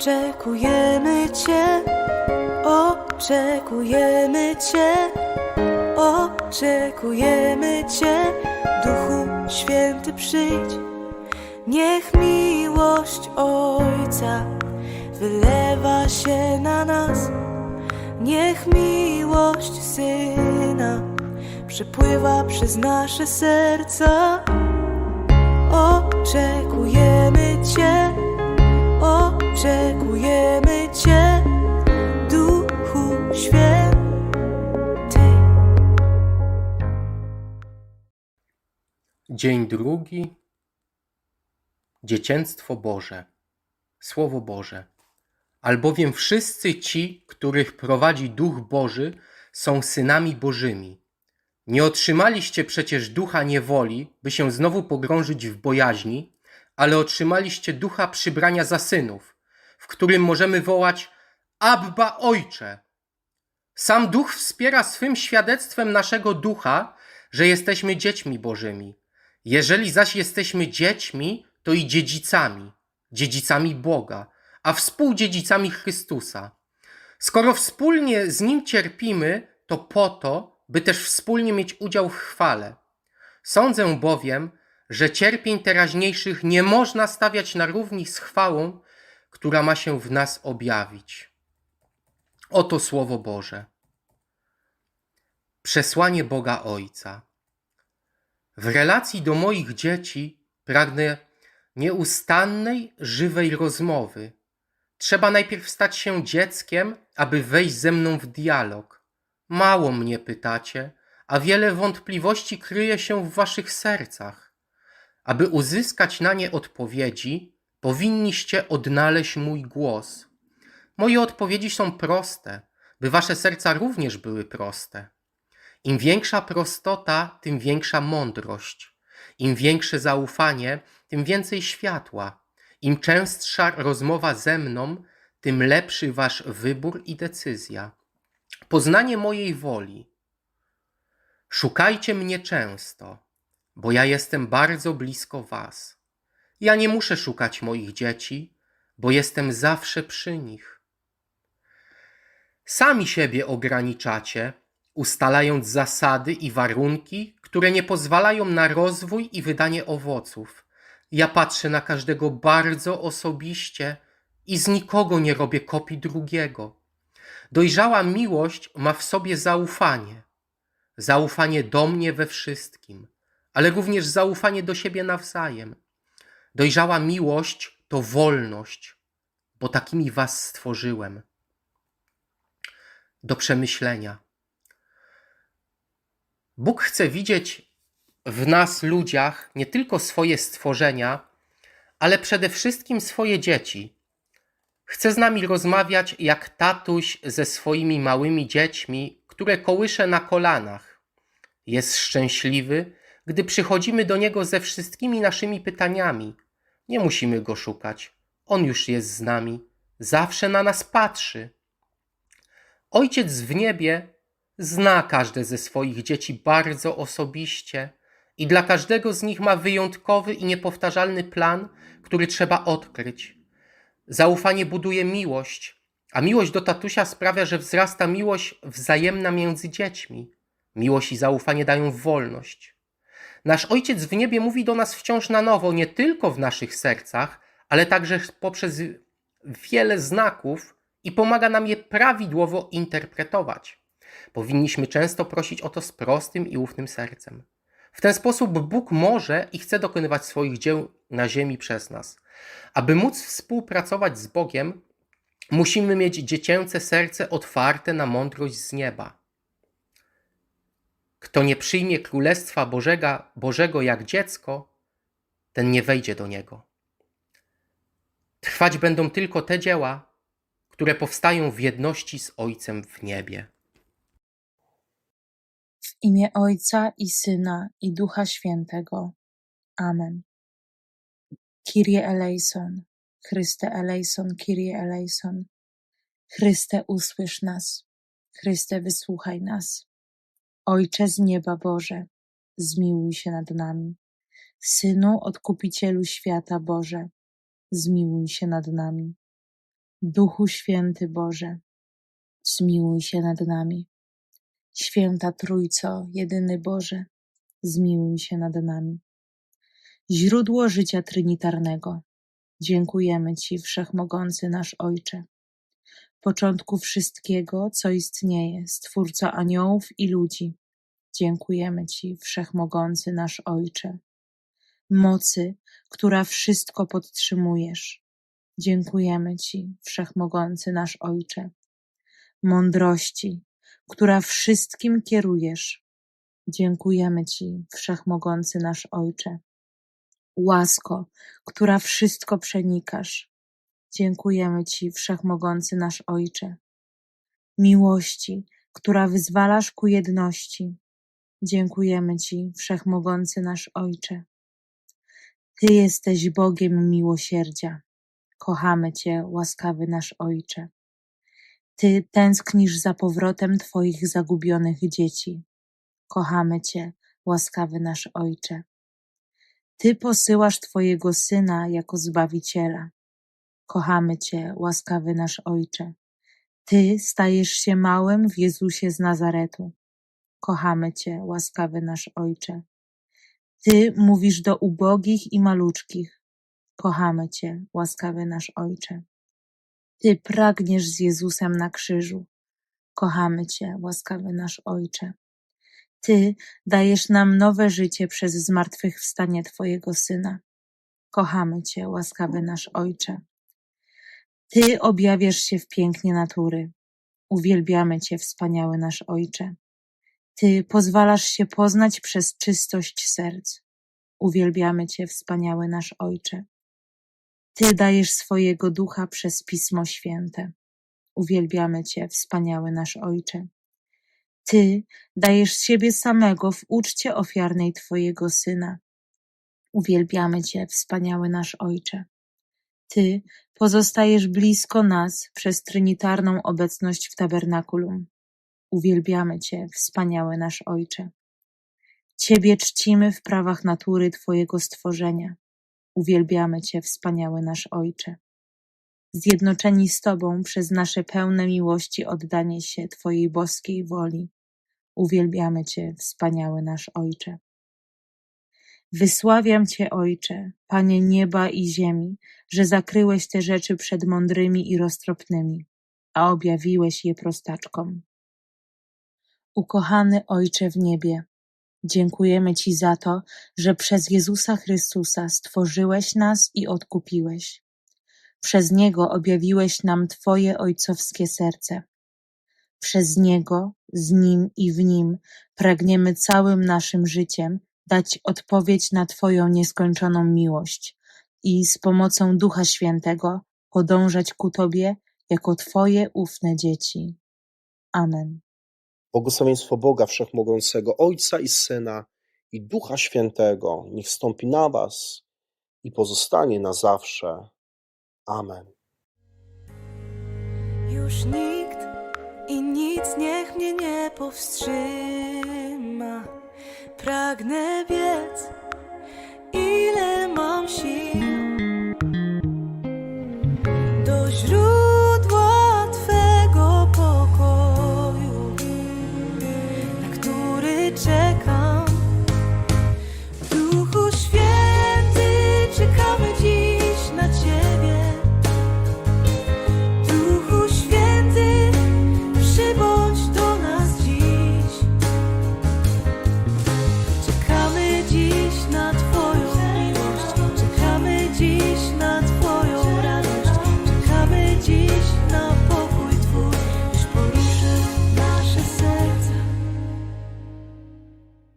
Oczekujemy Cię, oczekujemy Cię, oczekujemy Cię, Duchu Święty przyjdź. Niech miłość Ojca wylewa się na nas, niech miłość Syna przepływa przez nasze serca. Oczekujemy Cię, oczekujemy Cię, Duchu Święty. Dzień drugi. Dziecięctwo Boże. Słowo Boże. Albowiem wszyscy ci, których prowadzi Duch Boży, są synami Bożymi. Nie otrzymaliście przecież ducha niewoli, by się znowu pogrążyć w bojaźni, ale otrzymaliście ducha przybrania za synów, w którym możemy wołać Abba Ojcze. Sam Duch wspiera swym świadectwem naszego ducha, że jesteśmy dziećmi Bożymi. Jeżeli zaś jesteśmy dziećmi, to i dziedzicami, dziedzicami Boga, a współdziedzicami Chrystusa. Skoro wspólnie z Nim cierpimy, to po to, by też wspólnie mieć udział w chwale. Sądzę bowiem, że cierpień teraźniejszych nie można stawiać na równi z chwałą, która ma się w nas objawić. Oto Słowo Boże. Przesłanie Boga Ojca. W relacji do moich dzieci pragnę nieustannej, żywej rozmowy. Trzeba najpierw stać się dzieckiem, aby wejść ze mną w dialog. Mało mnie pytacie, a wiele wątpliwości kryje się w waszych sercach. Aby uzyskać na nie odpowiedzi, powinniście odnaleźć mój głos. Moje odpowiedzi są proste, by wasze serca również były proste. Im większa prostota, tym większa mądrość. Im większe zaufanie, tym więcej światła. Im częstsza rozmowa ze mną, tym lepszy wasz wybór i decyzja. Poznanie mojej woli. Szukajcie mnie często, bo ja jestem bardzo blisko was. Ja nie muszę szukać moich dzieci, bo jestem zawsze przy nich. Sami siebie ograniczacie, ustalając zasady i warunki, które nie pozwalają na rozwój i wydanie owoców. Ja patrzę na każdego bardzo osobiście i z nikogo nie robię kopii drugiego. Dojrzała miłość ma w sobie zaufanie. Zaufanie do mnie we wszystkim, ale również zaufanie do siebie nawzajem. Dojrzała miłość to wolność, bo takimi was stworzyłem. Do przemyślenia. Bóg chce widzieć w nas, ludziach, nie tylko swoje stworzenia, ale przede wszystkim swoje dzieci. Chce z nami rozmawiać jak tatuś ze swoimi małymi dziećmi, które kołysze na kolanach. Jest szczęśliwy, gdy przychodzimy do niego ze wszystkimi naszymi pytaniami. Nie musimy go szukać. On już jest z nami, zawsze na nas patrzy. Ojciec w niebie zna każde ze swoich dzieci bardzo osobiście i dla każdego z nich ma wyjątkowy i niepowtarzalny plan, który trzeba odkryć. Zaufanie buduje miłość, a miłość do tatusia sprawia, że wzrasta miłość wzajemna między dziećmi. Miłość i zaufanie dają wolność. Nasz Ojciec w niebie mówi do nas wciąż na nowo, nie tylko w naszych sercach, ale także poprzez wiele znaków i pomaga nam je prawidłowo interpretować. Powinniśmy często prosić o to z prostym i ufnym sercem. W ten sposób Bóg może i chce dokonywać swoich dzieł na ziemi przez nas. Aby móc współpracować z Bogiem, musimy mieć dziecięce serce otwarte na mądrość z nieba. Kto nie przyjmie Królestwa Bożego, Bożego jak dziecko, ten nie wejdzie do niego. Trwać będą tylko te dzieła, które powstają w jedności z Ojcem w niebie. W imię Ojca i Syna i Ducha Świętego. Amen. Kyrie eleison, Chryste eleison, Kyrie eleison. Chryste usłysz nas, Chryste wysłuchaj nas. Ojcze z nieba Boże, zmiłuj się nad nami. Synu Odkupicielu świata Boże, zmiłuj się nad nami. Duchu Święty Boże, zmiłuj się nad nami. Święta Trójco, jedyny Boże, zmiłuj się nad nami. Źródło życia trinitarnego, dziękujemy Ci, Wszechmogący nasz Ojcze. Początku wszystkiego, co istnieje, Stwórco aniołów i ludzi, dziękujemy Ci, Wszechmogący nasz Ojcze. Mocy, która wszystko podtrzymujesz, dziękujemy Ci, Wszechmogący nasz Ojcze. Mądrości, która wszystkim kierujesz, dziękujemy Ci, Wszechmogący nasz Ojcze. Łasko, która wszystko przenikasz, dziękujemy Ci, Wszechmogący nasz Ojcze. Miłości, która wyzwalasz ku jedności, dziękujemy Ci, Wszechmogący nasz Ojcze. Ty jesteś Bogiem miłosierdzia. Kochamy Cię, łaskawy nasz Ojcze. Ty tęsknisz za powrotem Twoich zagubionych dzieci. Kochamy Cię, łaskawy nasz Ojcze. Ty posyłasz Twojego Syna jako Zbawiciela. Kochamy Cię, łaskawy nasz Ojcze. Ty stajesz się małym w Jezusie z Nazaretu. Kochamy Cię, łaskawy nasz Ojcze. Ty mówisz do ubogich i maluczkich. Kochamy Cię, łaskawy nasz Ojcze. Ty pragniesz z Jezusem na krzyżu. Kochamy Cię, łaskawy nasz Ojcze. Ty dajesz nam nowe życie przez zmartwychwstanie Twojego Syna. Kochamy Cię, łaskawy nasz Ojcze. Ty objawiasz się w pięknie natury. Uwielbiamy Cię, wspaniały nasz Ojcze. Ty pozwalasz się poznać przez czystość serc. Uwielbiamy Cię, wspaniały nasz Ojcze. Ty dajesz swojego ducha przez Pismo Święte. Uwielbiamy Cię, wspaniały nasz Ojcze. Ty dajesz siebie samego w uczcie ofiarnej Twojego Syna. Uwielbiamy Cię, wspaniały nasz Ojcze. Ty pozostajesz blisko nas przez trinitarną obecność w tabernakulum. Uwielbiamy Cię, wspaniały nasz Ojcze. Ciebie czcimy w prawach natury Twojego stworzenia. Uwielbiamy Cię, wspaniały nasz Ojcze. Zjednoczeni z Tobą przez nasze pełne miłości oddanie się Twojej boskiej woli. Uwielbiamy Cię, wspaniały nasz Ojcze. Wysławiam Cię, Ojcze, Panie nieba i ziemi, że zakryłeś te rzeczy przed mądrymi i roztropnymi, a objawiłeś je prostaczkom. Ukochany Ojcze w niebie, dziękujemy Ci za to, że przez Jezusa Chrystusa stworzyłeś nas i odkupiłeś. Przez Niego objawiłeś nam Twoje ojcowskie serce. Przez Niego, z Nim i w Nim pragniemy całym naszym życiem dać odpowiedź na Twoją nieskończoną miłość i z pomocą Ducha Świętego podążać ku Tobie jako Twoje ufne dzieci. Amen. Błogosławieństwo Boga Wszechmogącego, Ojca i Syna i Ducha Świętego, niech stąpi na was i pozostanie na zawsze. Amen. Już nikt i nic niech mnie nie powstrzyma. Pragnę biec.